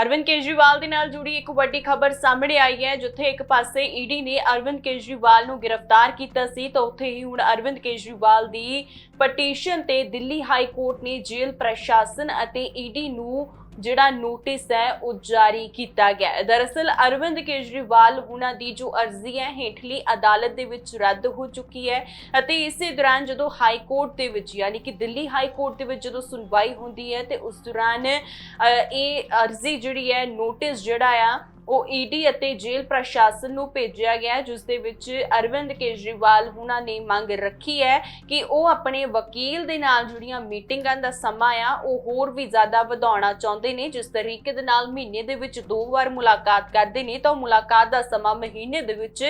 ਅਰਵਿੰਦ ਕੇਜਰੀਵਾਲ ਦੇ ਨਾਲ ਜੁੜੀ ਇੱਕ ਵੱਡੀ ਖਬਰ ਸਾਹਮਣੇ ਆਈ ਹੈ, ਜਿੱਥੇ ਇੱਕ ਪਾਸੇ ਈਡੀ ਨੇ ਅਰਵਿੰਦ ਕੇਜਰੀਵਾਲ ਨੂੰ ਗ੍ਰਿਫਤਾਰ ਕੀਤਾ ਸੀ, ਤਾਂ ਉੱਥੇ ਹੀ ਹੁਣ ਅਰਵਿੰਦ ਕੇਜਰੀਵਾਲ ਦੀ ਪਟੀਸ਼ਨ ਤੇ ਦਿੱਲੀ ਹਾਈ ਕੋਰਟ ਨੇ ਜੇਲ੍ਹ ਪ੍ਰਸ਼ਾਸਨ ਅਤੇ ਈਡੀ ਨੂੰ ਜਿਹੜਾ ਨੋਟਿਸ ਹੈ ਉਹ ਜਾਰੀ ਕੀਤਾ ਗਿਆ ਹੈ। ਦਰਅਸਲ ਅਰਵਿੰਦ ਕੇਜਰੀਵਾਲ ਉਹਨਾਂ ਦੀ ਜੋ ਅਰਜ਼ੀ ਹੈ, ਹੇਠਲੀ ਅਦਾਲਤ ਦੇ ਵਿੱਚ ਰੱਦ ਹੋ ਚੁੱਕੀ ਹੈ ਅਤੇ ਇਸੇ ਦੌਰਾਨ ਜਦੋਂ ਹਾਈ ਕੋਰਟ ਦੇ ਵਿੱਚ, ਯਾਨੀ ਕਿ ਦਿੱਲੀ ਹਾਈ ਕੋਰਟ ਦੇ ਵਿੱਚ ਜਦੋਂ ਸੁਣਵਾਈ ਹੁੰਦੀ ਹੈ ਤੇ ਉਸ ਦੌਰਾਨ ਇਹ ਅਰਜ਼ੀ ਜਿਹੜੀ ਹੈ ਨੋਟਿਸ ਜਿਹੜਾ ਆ ਉਹ ਈਡੀ ਅਤੇ ਜੇਲ੍ਹ ਪ੍ਰਸ਼ਾਸਨ ਨੂੰ ਭੇਜਿਆ ਗਿਆ ਜਿਸ ਦੇ ਵਿੱਚ ਅਰਵਿੰਦ ਕੇਜਰੀਵਾਲ ਉਹਨਾਂ ਨੇ ਮੰਗ ਰੱਖੀ ਹੈ ਕਿ ਉਹ ਆਪਣੇ ਵਕੀਲ ਦੇ ਨਾਲ ਜਿਹੜੀਆਂ ਮੀਟਿੰਗਾਂ ਦਾ ਸਮਾਂ ਆ, ਉਹ ਹੋਰ ਵੀ ਜ਼ਿਆਦਾ ਵਧਾਉਣਾ ਚਾਹੁੰਦੇ ਨੇ। ਜਿਸ ਤਰੀਕੇ ਦੇ ਨਾਲ ਮਹੀਨੇ ਦੇ ਵਿੱਚ ਦੋ ਵਾਰ ਮੁਲਾਕਾਤ ਕਰਦੇ ਨੇ, ਤਾਂ ਉਹ ਮੁਲਾਕਾਤ ਦਾ ਸਮਾਂ ਮਹੀਨੇ ਦੇ ਵਿੱਚ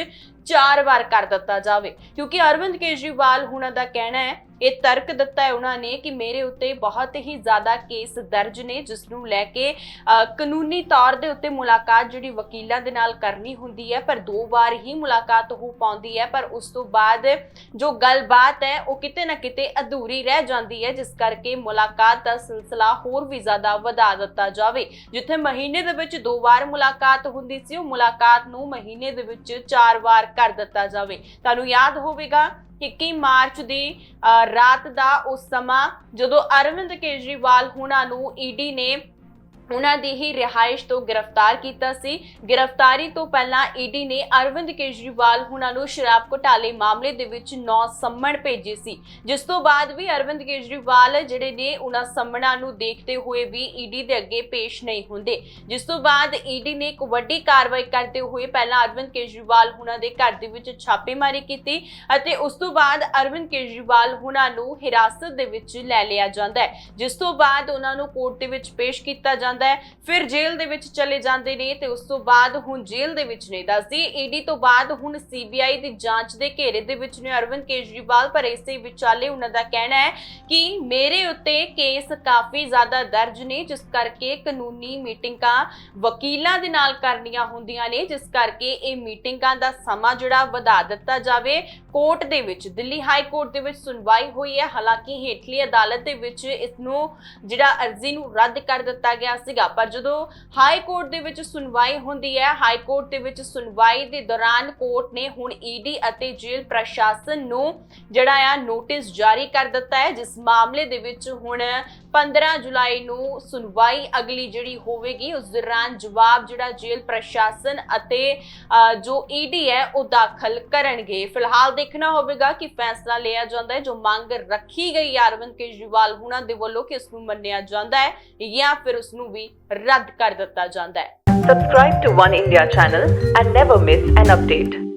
ਚਾਰ ਵਾਰ ਕਰ ਦਿੱਤਾ ਜਾਵੇ। ਕਿਉਂਕਿ ਅਰਵਿੰਦ ਕੇਜਰੀਵਾਲ ਉਹਨਾਂ ਦਾ ਕਹਿਣਾ ਹੈ, ਇਹ ਤਰਕ ਦਿੱਤਾ ਹੈ ਉਹਨਾਂ ਨੇ ਕਿ ਮੇਰੇ ਉੱਤੇ ਬਹੁਤ ਹੀ ਜ਼ਿਆਦਾ ਕੇਸ ਦਰਜ ਨੇ, ਜਿਸ ਨੂੰ ਲੈ ਕੇ ਕਾਨੂੰਨੀ ਤੌਰ ਦੇ ਉੱਤੇ ਮੁਲਾਕਾਤ ਜਿਹੜੀ ਵਕੀਲਾਂ ਦੇ ਨਾਲ ਕਰਨੀ ਹੁੰਦੀ ਹੈ, ਪਰ ਦੋ ਵਾਰ ਹੀ ਮੁਲਾਕਾਤ ਹੋ ਪਾਉਂਦੀ ਹੈ, ਪਰ ਉਸ ਤੋਂ ਬਾਅਦ ਜੋ ਗੱਲਬਾਤ ਹੈ, ਉਹ ਕਿਤੇ ਨਾ ਕਿਤੇ ਅਧੂਰੀ ਰਹਿ ਜਾਂਦੀ ਹੈ, ਜਿਸ ਕਰਕੇ ਮੁਲਾਕਾਤ ਦਾ ਸਿਲਸਿਲਾ ਹੋਰ ਵੀ ਜ਼ਿਆਦਾ ਵਧਾ ਦਿੱਤਾ ਜਾਵੇ। ਜਿੱਥੇ ਮਹੀਨੇ ਦੇ ਵਿੱਚ ਦੋ ਵਾਰ ਮੁਲਾਕਾਤ ਹੁੰਦੀ ਸੀ, ਉਹ ਮੁਲਾਕਾਤ ਨੂੰ ਮਹੀਨੇ ਦੇ ਵਿੱਚ ਚਾਰ ਵਾਰ ਕਰ ਦਿੱਤਾ ਜਾਵੇ। ਤੁਹਾਨੂੰ ਯਾਦ ਹੋਵੇਗਾ 21 ਮਾਰਚ ਦੀ ਰਾਤ ਦਾ ਉਸ ਸਮਾਂ ਜਦੋਂ ਅਰਵਿੰਦ ਕੇਜਰੀਵਾਲ ਹੁਣਾਂ ਨੂੰ ਈਡੀ ਨੇ ਉਹਨਾਂ ਦੀ ਹੀ ਰਿਹਾਇਸ਼ ਤੋਂ ਗ੍ਰਿਫਤਾਰ ਕੀਤਾ ਸੀ। ਗ੍ਰਿਫਤਾਰੀ ਤੋਂ ਪਹਿਲਾਂ ਈਡੀ ਨੇ ਅਰਵਿੰਦ ਕੇਜਰੀਵਾਲ ਹੁਣਾਂ ਨੂੰ ਸ਼ਰਾਬ ਘੁਟਾਲੇ ਮਾਮਲੇ ਦੇ ਵਿੱਚ ਨੌ ਸੰਮਣ ਭੇਜੇ ਸੀ। ਜਿਸ ਤੋਂ ਬਾਅਦ ਵੀ ਅਰਵਿੰਦ ਕੇਜਰੀਵਾਲ ਜਿਹੜੇ ਨੇ ਉਹਨਾਂ ਸੰਮਣਾਂ ਨੂੰ ਦੇਖਦੇ ਹੋਏ ਵੀ ਈਡੀ ਦੇ ਅੱਗੇ ਪੇਸ਼ ਨਹੀਂ ਹੁੰਦੇ। ਜਿਸ ਤੋਂ ਬਾਅਦ ਈਡੀ ਨੇ ਇੱਕ ਵੱਡੀ ਕਾਰਵਾਈ ਕਰਦੇ ਹੋਏ ਪਹਿਲਾਂ ਅਰਵਿੰਦ ਕੇਜਰੀਵਾਲ ਹੁਣਾਂ ਦੇ ਘਰ ਦੇ ਵਿੱਚ ਛਾਪੇਮਾਰੀ ਕੀਤੀ ਅਤੇ ਉਸ ਤੋਂ ਬਾਅਦ ਅਰਵਿੰਦ ਕੇਜਰੀਵਾਲ ਉਹਨਾਂ ਨੂੰ ਹਿਰਾਸਤ ਦੇ ਵਿੱਚ ਲੈ ਲਿਆ ਜਾਂਦਾ ਹੈ। ਜਿਸ ਤੋਂ ਬਾਅਦ ਉਹਨਾਂ ਨੂੰ ਕੋਰਟ ਦੇ ਵਿੱਚ ਪੇਸ਼ ਕੀਤਾ ਜਾਂਦਾ ਹੈ। ਫਿਰ ਜੇਲ੍ਹ ਦੇ ਵਿੱਚ ਚਲੇ ਜਾਂਦੇ ਨੇ ਤੇ ਉਸ ਤੋਂ ਬਾਅਦ ਹੁਣ ਜੇਲ੍ਹ ਦੇ ਵਿੱਚ ਨੇ। ਦੱਸਦੀ ਈਡੀ ਤੋਂ ਬਾਅਦ ਹੁਣ ਸੀਬੀਆਈ ਦੀ ਜਾਂਚ ਦੇ ਘੇਰੇ ਦੇ ਵਿੱਚ ਨੇ। ਅਰਵਿੰਦ ਕੇਜਰੀਵਾਲ, ਪਰ ਇਸੇ ਵਿਚਾਲੇ ਉਹਨਾਂ ਦਾ ਕਹਿਣਾ ਹੈ ਕਿ ਮੇਰੇ ਉੱਤੇ ਕੇਸ ਕਾਫੀ ਜ਼ਿਆਦਾ ਦਰਜ ਨੇ, ਜਿਸ ਕਰਕੇ ਕਾਨੂੰਨੀ ਮੀਟਿੰਗਾਂ ਵਕੀਲਾਂ ਦੇ ਨਾਲ ਕਰਨੀਆਂ ਹੁੰਦੀਆਂ ਨੇ, ਜਿਸ ਕਰਕੇ ਇਹ ਮੀਟਿੰਗਾਂ ਦਾ ਸਮਾਂ ਜਿਹੜਾ ਵਧਾ ਦਿੱਤਾ ਜਾਵੇ। ਕੋਰਟ ਦੇ ਵਿੱਚ, ਦਿੱਲੀ ਹਾਈ ਕੋਰਟ ਦੇ ਵਿੱਚ ਸੁਣਵਾਈ ਹੋਈ ਹੈ। ਹਾਲਾਂਕਿ ਹੇਠਲੀ ਅਦਾਲਤ ਦੇ ਵਿੱਚ ਇਸ ਨੂੰ ਜਿਹੜਾ ਅਰਜ਼ੀ ਨੂੰ ਰੱਦ ਕਰ ਦਿੱਤਾ ਗਿਆ ਸੀ। ਸੀਗਾ। ਪਰ ਜਦੋਂ ਹਾਈ ਕੋਰਟ ਦੇ ਵਿੱਚ ਸੁਣਵਾਈ ਹੁੰਦੀ ਹੈ ਹਾਈ ਕੋਰਟ ਦੇ ਵਿੱਚ ਸੁਣਵਾਈ ਦੇ ਦੌਰਾਨ ਕੋਰਟ ਨੇ ਹੁਣ ਈਡੀ ਅਤੇ ਜੇਲ੍ਹ ਪ੍ਰਸ਼ਾਸਨ ਨੂੰ ਜਿਹੜਾ ਆ ਨੋਟਿਸ ਜਾਰੀ ਕਰ ਦਿੱਤਾ ਹੈ ਜਿਸ ਮਾਮਲੇ ਦੇ ਵਿੱਚ ਹੁਣ 15 ਜੁਲਾਈ ਨੂੰ ਸੁਣਵਾਈ ਅਗਲੀ ਜਿਹੜੀ ਹੋਵੇਗੀ ਉਸ ਦੌਰਾਨ ਜਵਾਬ ਜਿਹੜਾ ਜੇਲ੍ਹ ਪ੍ਰਸ਼ਾਸਨ ਅਤੇ ਅ, ਜੋ ਈਡੀ ਹੈ ਉਹ ਦਾਖਲ ਕਰਨਗੇ। ਫਿਲਹਾਲ ਦੇਖਣਾ ਹੋਵੇਗਾ ਕਿ ਫੈਸਲਾ ਲਿਆ ਜਾਂਦਾ ਹੈ ਜੋ ਮੰਗ ਰੱਖੀ ਗਈ ਹੈ ਅਰਵਿੰਦ ਕੇਜਰੀਵਾਲ ਹੁਣਾਂ ਦੇ ਵੱਲੋਂ ਕਿ ਇਸ ਨੂੰ ਮੰਨਿਆ ਜਾਂਦਾ ਹੈ ਜਾਂ ਫਿਰ ਉਸ ਨੂੰ ਵੀ ਰੱਦ ਕਰ ਦਿੱਤਾ ਜਾਂਦਾ ਹੈ Subscribe to One India channel and never miss an update.